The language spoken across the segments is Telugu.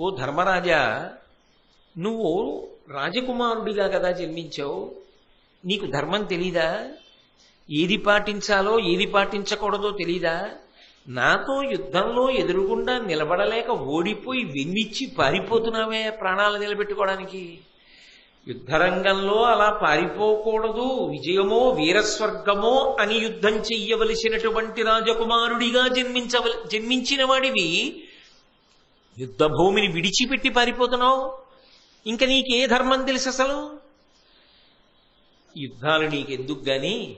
ఓ ధర్మరాజా నువ్వు రాజకుమారుడిగా కదా జన్మించావు. నీకు ధర్మం తెలీదా? ఏది పాటించాలో ఏది పాటించకూడదో తెలీదా? నాతో యుద్ధంలో ఎదురుగుండా నిలబడలేక ఓడిపోయి వెన్నిచ్చి పారిపోతున్నావే ప్రాణాలు నిలబెట్టుకోవడానికి. యుద్ధరంగంలో అలా పారిపోకూడదు. విజయమో వీరస్వర్గమో అని యుద్ధం చెయ్యవలసినటువంటి రాజకుమారుడిగా జన్మించవల జన్మించిన వాడివి. యుద్ధ భూమిని విడిచిపెట్టి పారిపోతున్నావు. ఇంకా నీకే ధర్మం తెలుసు అసలు? యుద్ధాలు నీకెందుకు గాని?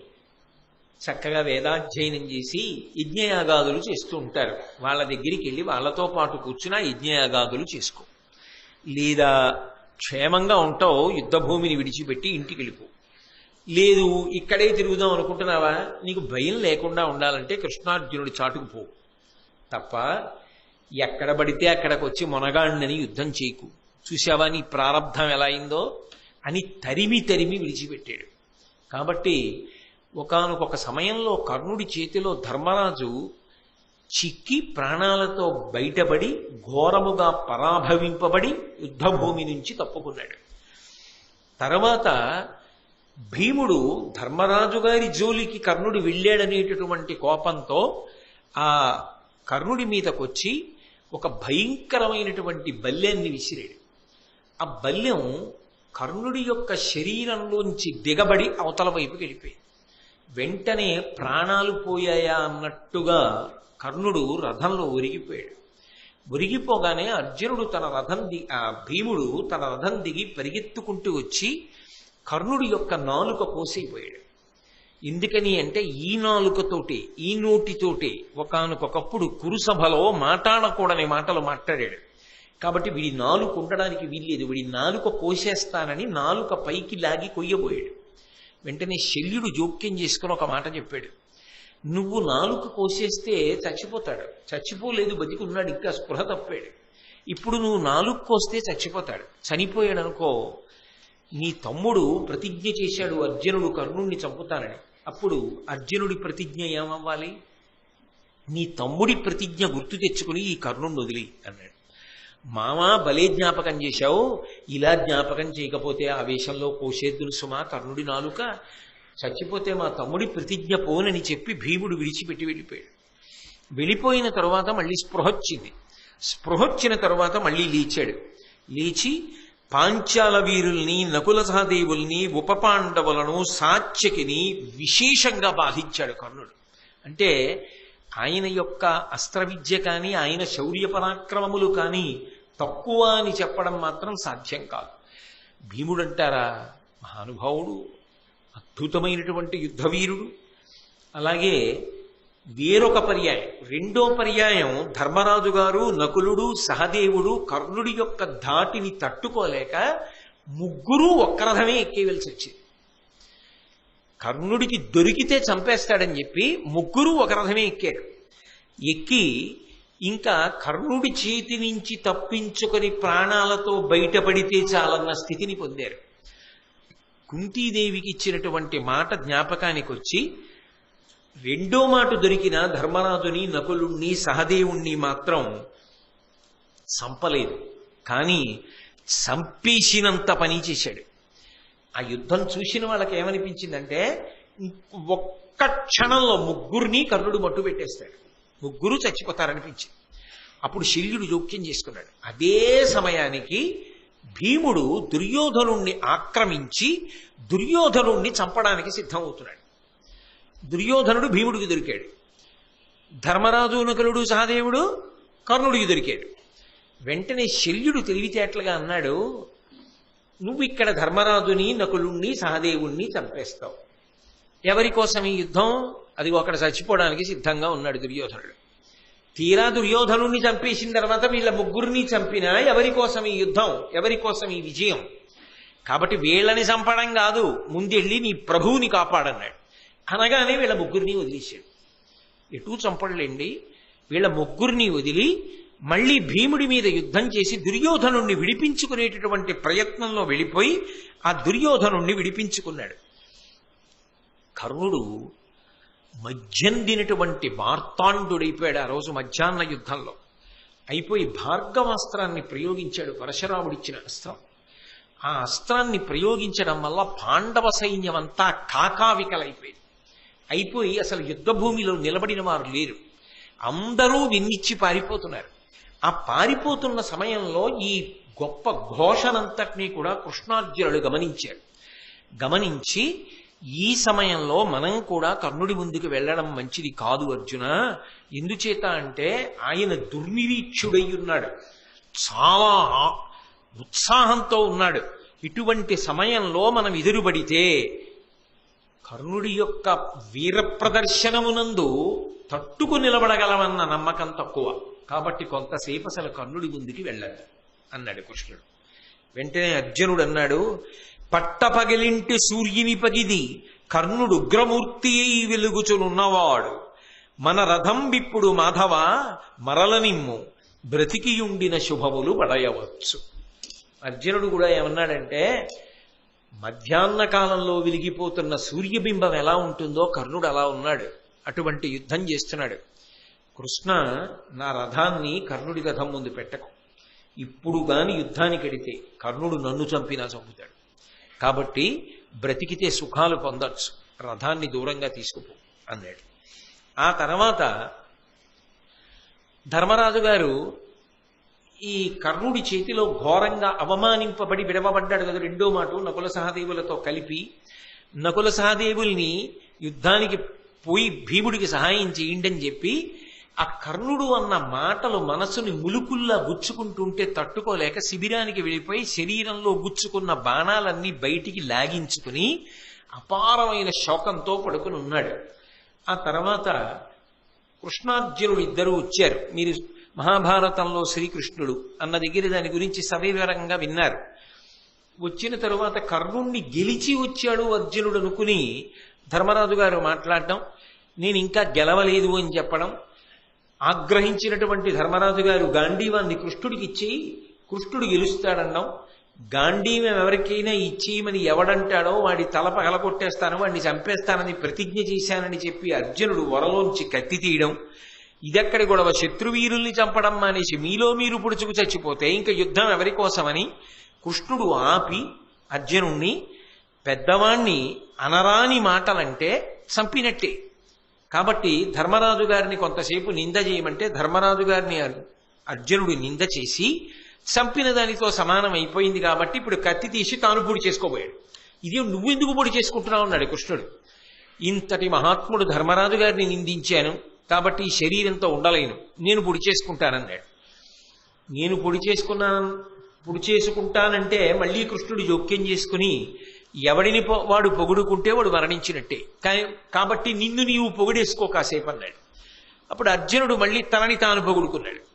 చక్కగా వేదాధ్యయనం చేసి యజ్ఞయాగాదులు చేస్తూ ఉంటారు. వాళ్ళ దగ్గరికి వెళ్ళి వాళ్ళతో పాటు కూర్చున్న యజ్ఞయాగాదులు చేసుకో. లేదా క్షేమంగా ఉంటావు యుద్ధ భూమిని విడిచిపెట్టి ఇంటికి వెళ్ళిపో. లేదు ఇక్కడే తిరుగుదాం అనుకుంటున్నావా? నీకు భయం లేకుండా ఉండాలంటే కృష్ణార్జునుడి చాటుకు పో. తప్ప ఎక్కడ పడితే అక్కడికి వచ్చి మొనగాడినని యుద్ధం చేయకు. చూసావా నీ ప్రారంధం ఎలా అయిందో? అని తరిమి తరిమి విడిచిపెట్టాడు. కాబట్టి ఒకానొక సమయంలో కర్ణుడి చేతిలో ధర్మరాజు చిక్కి ప్రాణాలతో బయటపడి ఘోరముగా పరాభవింపబడి యుద్ధభూమి నుంచి తప్పుకున్నాడు. తర్వాత భీముడు ధర్మరాజు గారి జోలికి కర్ణుడు వెళ్ళాడనేటటువంటి కోపంతో ఆ కర్ణుడి మీదకొచ్చి ఒక భయంకరమైనటువంటి బల్యాన్ని విసిరాడు. ఆ బల్యం కర్ణుడి యొక్క శరీరంలోంచి దిగబడి అవతల వైపుకి వెళ్ళిపోయింది. వెంటనే ప్రాణాలు పోయాయా అన్నట్టుగా కర్ణుడు రథంలో ఒరిగిపోయాడు. ఒరిగిపోగానే అర్జునుడు తన రథం ది ఆ భీముడు తన రథం దిగి పరిగెత్తుకుంటూ వచ్చి కర్ణుడి యొక్క నాలుక కోసైపోయాడు. ఎందుకని అంటే ఈ నాలుకతోటి ఈ నోటితోటి ఒకనకొకప్పుడు కురుసభలో మాట్లాడకూడని మాటలు మాట్లాడాడు. కాబట్టి వీడి నాలుక ఉండడానికి వీల్లేదు. వీడి నాలుక కోసేస్తానని నాలుక పైకి లాగి కొయ్యబోయాడు. వెంటనే శల్యుడు జోక్యం చేసుకుని ఒక మాట చెప్పాడు. నువ్వు నాలుక కోసేస్తే చచ్చిపోతాడు. చచ్చిపోలేదు బతికున్నాడు ఇంకా స్పృహ తప్పాడు. ఇప్పుడు నువ్వు నాలుగు కోస్తే చచ్చిపోతాడు. చనిపోయాడు అనుకో నీ తమ్ముడు ప్రతిజ్ఞ చేశాడు అర్జునుడు కర్ణుణ్ణి చంపుతానని. అప్పుడు అర్జునుడి ప్రతిజ్ఞ ఏమవ్వాలి? నీ తమ్ముడి ప్రతిజ్ఞ గుర్తు తెచ్చుకుని ఈ కర్ణుణ్ణి వదిలి అన్నాడు. మామా భలే జ్ఞాపకం చేశావు. ఇలా జ్ఞాపకం చేయకపోతే ఆవేశంలో కోసేద్దులు సుమా కర్ణుడి నాలుక. చచ్చిపోతే మా తమ్ముడి ప్రతిజ్ఞ పోనని చెప్పి భీముడు విడిచిపెట్టి వెళ్ళిపోయాడు. వెళ్ళిపోయిన తర్వాత మళ్ళీ స్పృహొచ్చింది. స్పృహొచ్చిన తర్వాత మళ్ళీ లేచాడు. లేచి పాంచాల వీరుల్ని నకుల సహదేవుల్ని ఉపపాండవులను సాత్యకిని విశేషంగా బాధించాడు కర్ణుడు. అంటే ఆయన యొక్క అస్త్ర విద్య కానీ ఆయన శౌర్య పరాక్రమములు కానీ తక్కువ అని చెప్పడం మాత్రం సాధ్యం కాదు. భీముడు అంటారా మహానుభావుడు అద్భుతమైనటువంటి యుద్ధవీరుడు. అలాగే వేరొక పర్యాయం. రెండో పర్యాయం ధర్మరాజు గారు నకులుడు సహదేవుడు కర్ణుడి యొక్క ధాటిని తట్టుకోలేక ముగ్గురు ఒక్క రథమే ఎక్కేవలసి వచ్చింది. కర్ణుడికి దొరికితే చంపేస్తాడని చెప్పి ముగ్గురు ఒక రథమే ఎక్కారు. ఎక్కి ఇంకా కర్ణుడి చేతి నుంచి తప్పించుకొని ప్రాణాలతో బయటపడితే చాలన్న స్థితిని పొందారు. కుంతీదేవికి ఇచ్చినటువంటి మాట జ్ఞాపకానికి వచ్చి రెండో మాట దొరికిన ధర్మరాజుని నకులుణ్ణి సహదేవుణ్ణి మాత్రం చంపలేదు కానీ చంపేసినంత పని చేశాడు. ఆ యుద్ధం చూసిన వాళ్ళకి ఏమనిపించిందంటే ఒక్క క్షణంలో ముగ్గురిని కర్ణుడు మట్టు పెట్టేస్తాడు. ముగ్గురు చచ్చిపోతారనిపించింది. అప్పుడు శల్యుడు జోక్యం చేసుకున్నాడు. అదే సమయానికి భీముడు దుర్యోధనుణ్ణి ఆక్రమించి దుర్యోధనుణ్ణి చంపడానికి సిద్ధమవుతున్నాడు. దుర్యోధనుడు భీముడికి దొరికాడు. ధర్మరాజు నకులుడు సహదేవుడు కర్ణుడికి దొరికాడు. వెంటనే శల్యుడు తెలివితేటలుగా అన్నాడు నువ్వు ఇక్కడ ధర్మరాజుని నకులుణ్ణి సహదేవుణ్ణి చంపేస్తావు. ఎవరి కోసం ఈ యుద్ధం? అది ఒకడు చచ్చిపోవడానికి సిద్ధంగా ఉన్నాడు దుర్యోధనుడు. తీరా దుర్యోధనుణ్ణి చంపేసిన తర్వాత వీళ్ళ ముగ్గురిని చంపినా ఎవరి కోసం ఈ యుద్ధం? ఎవరి కోసం ఈ విజయం? కాబట్టి వీళ్ళని చంపడం కాదు ముందెళ్ళి నీ ప్రభువుని కాపాడన్నాడు. అనగానే వీళ్ళ ముగ్గురిని వదిలేశాడు. ఎటూ చంపడలేండి. వీళ్ళ ముగ్గురిని వదిలి మళ్ళీ భీముడి మీద యుద్ధం చేసి దుర్యోధనుణ్ణి విడిపించుకునేటటువంటి ప్రయత్నంలో వెళ్ళిపోయి ఆ దుర్యోధనుణ్ణి విడిపించుకున్నాడు. కర్ణుడు మధ్యందినటువంటి మార్తాండుడైపోయాడు ఆ రోజు మధ్యాహ్న యుద్ధంలో. అయిపోయి భార్గవాస్త్రాన్ని ప్రయోగించాడు పరశురాముడిచ్చిన అస్త్రం. ఆ అస్త్రాన్ని ప్రయోగించడం వల్ల పాండవ సైన్యమంతా కాకావికలైపోయింది. అయిపోయి అసలు యుద్ధ భూమిలో నిలబడిన వారు లేరు. అందరూ విన్నిచ్చి పారిపోతున్నారు. ఆ పారిపోతున్న సమయంలో ఈ గొప్ప ఘోషనంతటినీ కూడా కృష్ణార్జునుడు గమనించాడు గమనించి ఈ సమయంలో మనం కూడా కర్ణుడి ముందుకు వెళ్ళడం మంచిది కాదు అర్జున. ఎందుచేత అంటే ఆయన దుర్నిరీక్షుడై ఉన్నాడు చాలా ఉత్సాహంతో ఉన్నాడు. ఇటువంటి సమయంలో మనం ఎదురుబడితే కర్ణుడి యొక్క వీర ప్రదర్శనమునందు తట్టుకు నిలబడగలమన్న నమ్మకం తక్కువ. కాబట్టి కొంతసేపు అసలు కర్ణుడి ముందుకి వెళ్ళదు అన్నాడు కృష్ణుడు. వెంటనే అర్జునుడు అన్నాడు పట్టపగిలింటి సూర్యుని పగిది కర్ణుడు ఉగ్రమూర్తి అయి వెలుగుచునున్నవాడు. మన రథం ఇప్పుడు మాధవ మరలనిమ్ము బ్రతికియుండిన శుభములు పడయవచ్చు. అర్జునుడు కూడా ఏమన్నాడంటే మధ్యాహ్న కాలంలో వెలిగిపోతున్న సూర్యబింబం ఎలా ఉంటుందో కర్ణుడు అలా ఉన్నాడు. అటువంటి యుద్ధం చేస్తున్నాడు. కృష్ణ నా రథాన్ని కర్ణుడి రథం ముందు పెట్టకు. ఇప్పుడు గాని యుద్ధానికి ఎడితే కర్ణుడు నన్ను చంపినా చంపుతాడు. కాబట్టి బ్రతికితే సుఖాలు పొందొచ్చు. రథాన్ని దూరంగా తీసుకుపో అన్నాడు. ఆ తర్వాత ధర్మరాజు గారు ఈ కర్ణుడి చేతిలో ఘోరంగా అవమానింపబడి విడవబడ్డాడు కదా రెండో మాట నకుల సహదేవులతో కలిపి. నకుల సహదేవుల్ని యుద్ధానికి పోయి భీముడికి సహాయం చేయండి అని చెప్పి ఆ కర్ణుడు అన్న మాటలు మనసుని ములుకుల్లా గుచ్చుకుంటుంటే తట్టుకోలేక శిబిరానికి వెళ్ళిపోయి శరీరంలో గుచ్చుకున్న బాణాలన్నీ బయటికి లాగించుకుని అపారమైన శోకంతో పడుకుని ఉన్నాడు. ఆ తర్వాత కృష్ణార్జునుడు ఇద్దరు వచ్చారు. మీరు మహాభారతంలో శ్రీకృష్ణుడు అన్న దగ్గర దాని గురించి సవివరంగా విన్నారు. వచ్చిన తరువాత కర్ణుణ్ణి గెలిచి వచ్చాడు అర్జునుడు అనుకుని ధర్మరాజు గారు మాట్లాడటం నేను ఇంకా గెలవలేదు అని చెప్పడం ఆగ్రహించినటువంటి ధర్మరాజు గారు గాంధీవాన్ని కృష్ణుడికి ఇచ్చి కృష్ణుడు గెలుస్తాడన్నాం. గాంధీవం ఎవరికైనా ఇచ్చేయమని ఎవడంటాడో వాడి తల పగలగొట్టేస్తాను వాడిని చంపేస్తానని ప్రతిజ్ఞ చేశానని చెప్పి అర్జునుడు వరలోంచి కత్తి తీయడం ఇదెక్కడి గొడవ? శత్రువీరుల్ని చంపడం మానేసి మీలో మీరు పుడుచుకు చచ్చిపోతే ఇంకా యుద్ధం ఎవరి కోసమని కృష్ణుడు ఆపి అర్జునుణ్ణి పెద్దవాణ్ణి అనరాని మాటలంటే చంపినట్టే. కాబట్టి ధర్మరాజు గారిని కొంతసేపు నింద చేయమంటే ధర్మరాజు గారిని అర్జునుడు నింద చేసి చంపిన దానితో సమానం అయిపోయింది కాబట్టి ఇప్పుడు కత్తి తీసి తాను పొడి చేసుకోబోయాడు. ఇది నువ్వెందుకు పొడి చేసుకుంటున్నావు అన్నాడు కృష్ణుడు. ఇంతటి మహాత్ముడు ధర్మరాజు గారిని నిందించాను. కాబట్టి ఈ శరీరంతో ఉండలేను. నేను పొడి చేసుకుంటానన్నాడు. నేను పొడి చేసుకున్నాను పొడి చేసుకుంటానంటే మళ్ళీ కృష్ణుడు జోక్యం చేసుకుని ఎవడిని పొ- వాడు పొగుడుకుంటే వాడు మరణించినట్టే. కాబట్టి నిన్ను నీవు పొగిడేసుకో కాసేపు అన్నాడు అప్పుడు అర్జునుడు మళ్ళీ తనని తాను పొగుడుకున్నాడు.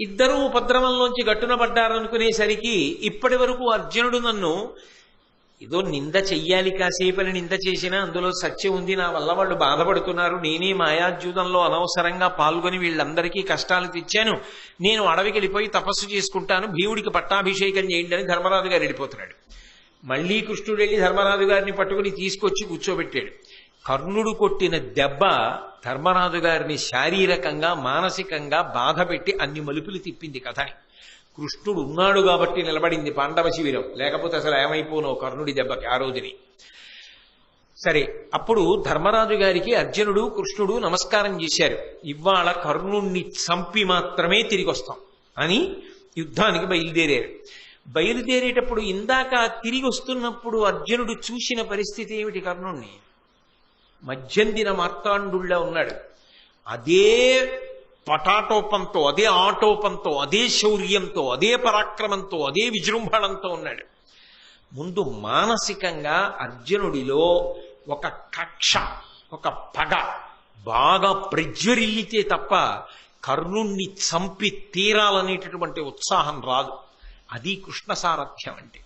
ఇద్దరూ ఉపద్రవంలోంచి గట్టున పడ్డారనుకునేసరికి ఇప్పటి వరకు అర్జునుడు నన్ను ఏదో నింద చెయ్యాలి కాసేపని నింద చేసినా అందులో సత్యం ఉంది నా వల్ల వాళ్ళు బాధపడుతున్నారు. నేనే మాయాజ్యూతంలో అనవసరంగా పాల్గొని వీళ్ళందరికీ కష్టాలు తెచ్చాను. నేను అడవికి వెళ్ళిపోయి తపస్సు చేసుకుంటాను. భీవుడికి పట్టాభిషేకం చేయండి అని ధర్మరాజు గారు వెళ్ళిపోతున్నాడు. మళ్ళీ కృష్ణుడు వెళ్ళి ధర్మరాజు గారిని పట్టుకుని తీసుకొచ్చి కూర్చోబెట్టాడు. కర్ణుడు కొట్టిన దెబ్బ ధర్మరాజు గారిని శారీరకంగా మానసికంగా బాధపెట్టి అన్ని మలుపులు తిప్పింది కథని కృష్ణుడు ఉన్నాడు కాబట్టి నిలబడింది పాండవ శిబిరం. లేకపోతే అసలు ఏమైపోనో కర్ణుడి దెబ్బకి ఆ రోజుని. సరే అప్పుడు ధర్మరాజు గారికి అర్జునుడు కృష్ణుడు నమస్కారం చేశారు. ఇవాళ కర్ణుణ్ణి చంపి మాత్రమే తిరిగి వస్తాం అని యుద్ధానికి బయలుదేరారు. బయలుదేరేటప్పుడు ఇందాక తిరిగి వస్తున్నప్పుడు అర్జునుడు చూసిన పరిస్థితి ఏమిటి కర్ణుణ్ణి? మధ్యందిన మార్తాండుళ్ళ ఉన్నాడు. అదే పటాటోపంతో అదే ఆటోపంతో అదే శౌర్యంతో అదే పరాక్రమంతో అదే విజృంభణంతో ఉన్నాడు. ముందు మానసికంగా అర్జునుడిలో ఒక కక్ష ఒక పగ బాగా ప్రజ్వరిల్లితే తప్ప కర్ణుణ్ణి చంపి తీరాలనేటటువంటి ఉత్సాహం రాదు. అది కృష్ణ సారథ్యం అంటే.